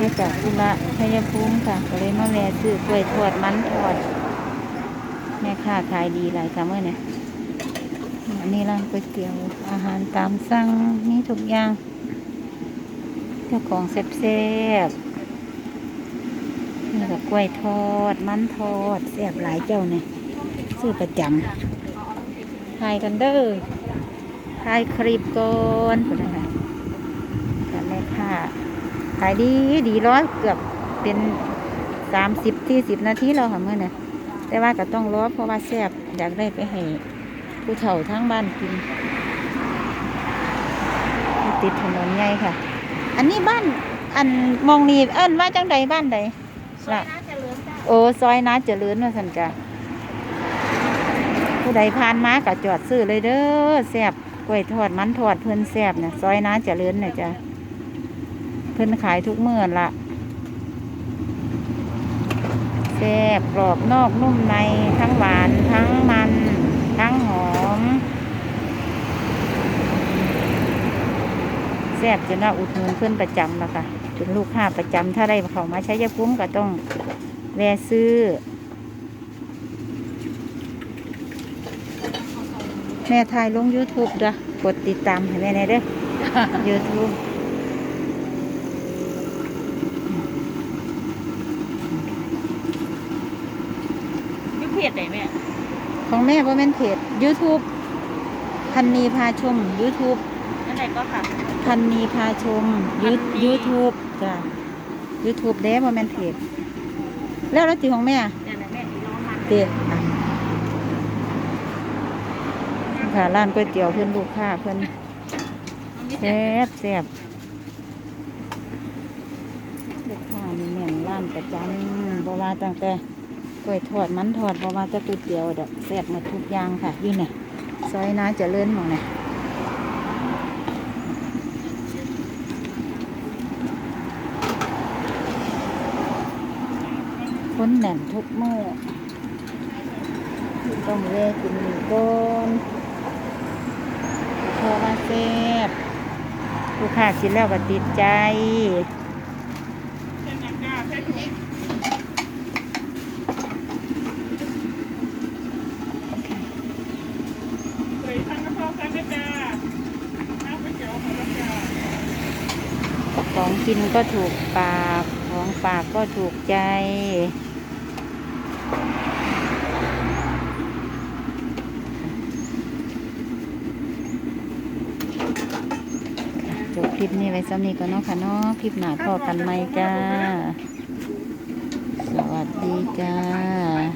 มาจากอุระชัยภูมิค่ะก็เลยมาแวะซื้อกล้วยทอดมันทอดแม่ค้าขายดีหลายค่ะเมื่อเนี่ยอันนี้ร้านก๋วยเตี๋ยวอาหารตามสั่งมีทุกอย่าง เจ้าของแซ่บๆนี่ก็กล้วยทอดมันทอดแซ่บหลายเจ้าเนี่ยซื้อประจำถ่ายกันเด้อถ่ายคลิปก่อน คนนะคะกันเลยค่ะขายดีดีร้อยเกือบเป็นสามสิบที่สิบนาทีแล้วค่ะเมื่อเนี่ยแต่ว่าก็ต้องรอเพราะว่าแซ่บอยากได้ไปให้ผู้เฒ่าทั้งบ้านกิน ติดถนนใหญ่ค่ะ อันนี้บ้านอันมองนี่เอิ้นว่าจังใดบ้านใดล่ะโอ้ซอยนาเจริญว่าสันจ้ะผู้ใดผ่านมาก็จอดซื้อเลยเด้อแซ่บกล้วยทอดมันทอดเพิ่นแซ่บเนี่ยซอยนาเจริญเนี่ยจ้ะเพิ่นขายทุกเมื่อละแซ่บกรอบนอกนุ่มในทั้งหวานทั้งมัน ทั้งหอมแซ่บจนว่าอุดหนุนเพื่อนประจำแล้วค่ะเป็นลูกค้าประจำถ้าได้เขามาใช้ยาคุ้มก็ต้องแวะซื้อ แม่ถ่ายลง YouTube ด้อกดติดตามให้แม่ในเด้อ YouTube ยุคเพ จไหนแม่ ของแม่ว่าแม่นเพจ YouTube พันนีพาชม YouTube นั่นไหนก็ค่ะ พันนีพาชมยูพันนี ยูทูบจ้ะยูทูบเด้บ่แม่นเพจ แล้วแล้วติของแม่ เดี๋ยวนะแม่ที่ร้องมันเด็ดอะค่ะร้านก๋วยเตี๋ยวเพื่อนลูกค้าเพื่อนมันไม่แซ่บแซ่บลูกค้านี่แม่นร้านประจำบ่ว่าตั้งแต่ กล้วยทอดมันทอดบ่ว่าแต่ก๋วยเตี๋ยวดอกแซ่บหมดทุกอย่างค่ะยู่เนี่ยซอยน้าจะเลื่อนมองเนี่ยคนแน่นทุกเมื่อต้องแวะกินหมูก่อนเพราะว่าแซ่บลูกค้ากินแล้วก็ติดใจ ของกินก็ถูกปาก ของปากก็ถูกใจ จบคลิปนี้ไว้ซ้ำนี้ก็เนาะค่ะเนาะคลิปหน้าพอกันไหมจ้า สวัสดีจ้า